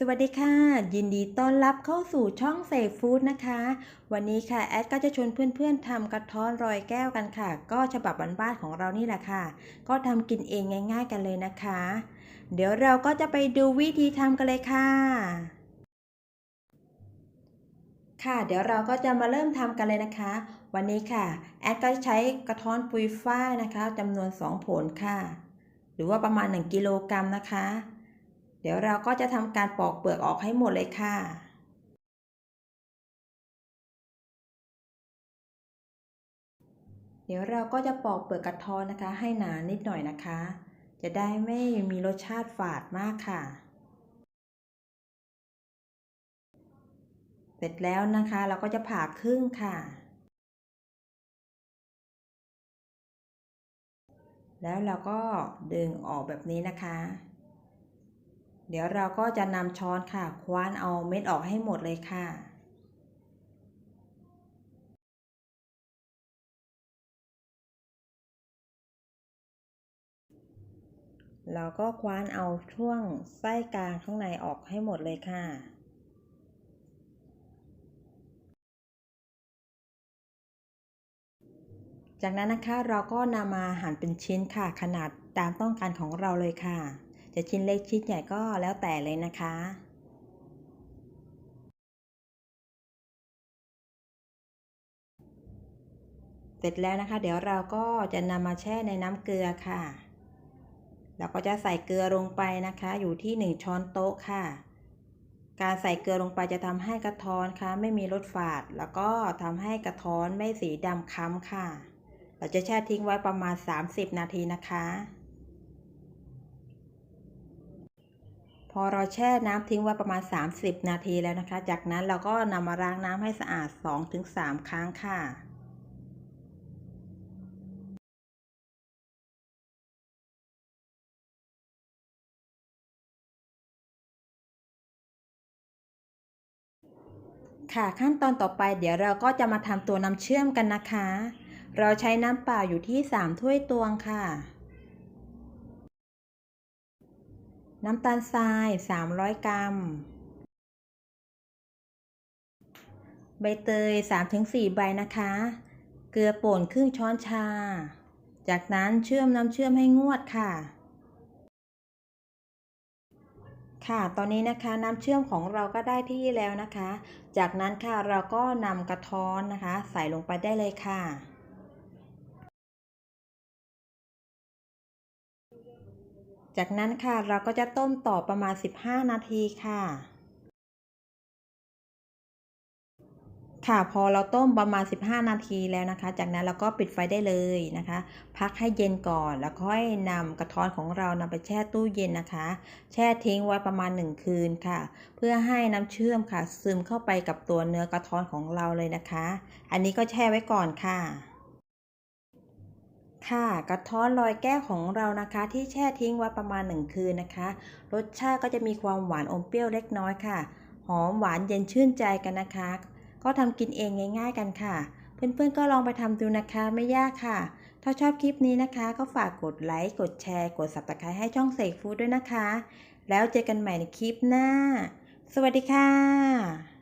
สวัสดีค่ะ ยินดีต้อนรับเข้าสู่ช่องเสกฟู้ดนะคะ วันนี้ค่ะ แอดก็จะชวนเพื่อนๆทำกระท้อนรอยแก้วกันค่ะ ก็ฉบับบ้านๆของเรานี่แหละค่ะ ก็ทำกินเองง่าย ๆ กันเลยนะคะ เดี๋ยวเราก็จะไปดูวิธีทำกันเลยค่ะ ค่ะ เดี๋ยวเราก็จะมาเริ่มทำกันเลยนะคะ วันนี้ค่ะ แอดก็ใช้กระท้อนปุยฝ้ายนะคะจำนวน 2 ผลค่ะ หรือว่าประมาณ 1 กิโลกรัมนะคะ เดี๋ยวเราก็จะทำการปอกเปลือกออกให้หมดเลยค่ะ เดี๋ยวเราก็จะปอกเปลือกกระท้อนนะคะ ให้หนานิดหน่อยนะคะ จะได้ไม่มีรสชาติฝาดมากค่ะ เสร็จแล้วนะคะเราก็จะผ่าครึ่งค่ะแล้วเราก็ดึงออกแบบนี้นะคะ เดี๋ยวเราก็จะนำช้อนค่ะ คว้านเอาเม็ดออกให้หมดเลยค่ะ เราก็คว้านเอาช่วงไส้กลางข้างในออกให้หมดเลยค่ะจากนั้นนะคะเราก็นำมาหั่นเป็นชิ้นค่ะ ขนาดตามต้องการของเราเลยค่ะ จะชิ้นเล็กชิ้นใหญ่ก็แล้วแต่เลยนะคะเสร็จแล้วนะคะ เดี๋ยวเราก็จะนำมาแช่ในน้ำเกลือค่ะ เราก็จะใส่เกลือลงไปนะคะ อยู่ที่ 1 ช้อนโต๊ะค่ะ การใส่เกลือลงไปจะทำให้กระท้อนค่ะ ไม่มีรสฝาด แล้วก็ทำให้กระท้อนไม่สีดำค้ำค่ะ เราจะแช่ทิ้งไว้ประมาณ 30 นาทีนะคะ พอเราแช่น้ำทิ้งไว้ประมาณ 30 นาทีแล้วนะคะ จากนั้นเราก็นำมาล้างน้ำให้สะอาด 2-3 ครั้งค่ะค่ะขั้นตอนต่อไปเดี๋ยวเราก็จะมาทำตัวน้ำเชื่อมกันนะคะ เราใช้น้ำเปล่าอยู่ที่ 3 ถ้วยตวงค่ะ น้ำตาลทราย 300 กรัม ใบเตย 3-4 ใบนะคะ เกลือป่นครึ่งช้อนชา จากนั้นเชื่อมน้ำเชื่อมให้งวดค่ะ ค่ะ ตอนนี้นะคะน้ำเชื่อมของเราก็ได้ที่แล้วนะคะ จากนั้นค่ะเราก็นำกระท้อนนะคะ ใส่ลงไปได้เลยค่ะ จากนั้นค่ะเราก็จะต้มต่อประมาณ 15 นาทีค่ะ ค่ะพอเราต้มประมาณ 15 นาทีแล้วนะคะ จากนั้นเราก็ปิดไฟได้เลยนะคะ พักให้เย็นก่อนแล้วค่อยนำกระท้อนของเรานำไปแช่ตู้เย็นนะคะ แช่ทิ้งไว้ประมาณ 1 คืนค่ะ เพื่อให้น้ำเชื่อมค่ะ ซึมเข้าไปกับตัวเนื้อกระท้อนของเราเลยนะคะ อันนี้ก็แช่ไว้ก่อนค่ะ ค่ะกระท้อนลอยแก้วของเรานะคะ ที่แช่ทิ้งไว้ประมาณ 1 คืนนะคะ รสชาติก็จะมีความหวานอมเปรี้ยวเล็กน้อยค่ะ หอมหวานเย็นชื่นใจกันนะคะ ก็ทำกินเองง่าย ๆ กันค่ะ เพื่อนๆก็ลองไปทำดูนะคะไม่ยากค่ะ ถ้าชอบคลิปนี้นะคะ ก็ฝากกดไลค์กดแชร์กด subscribe ให้ช่องเสกฟู้ดด้วยนะคะ แล้วเจอกันใหม่ในคลิปหน้า สวัสดีค่ะ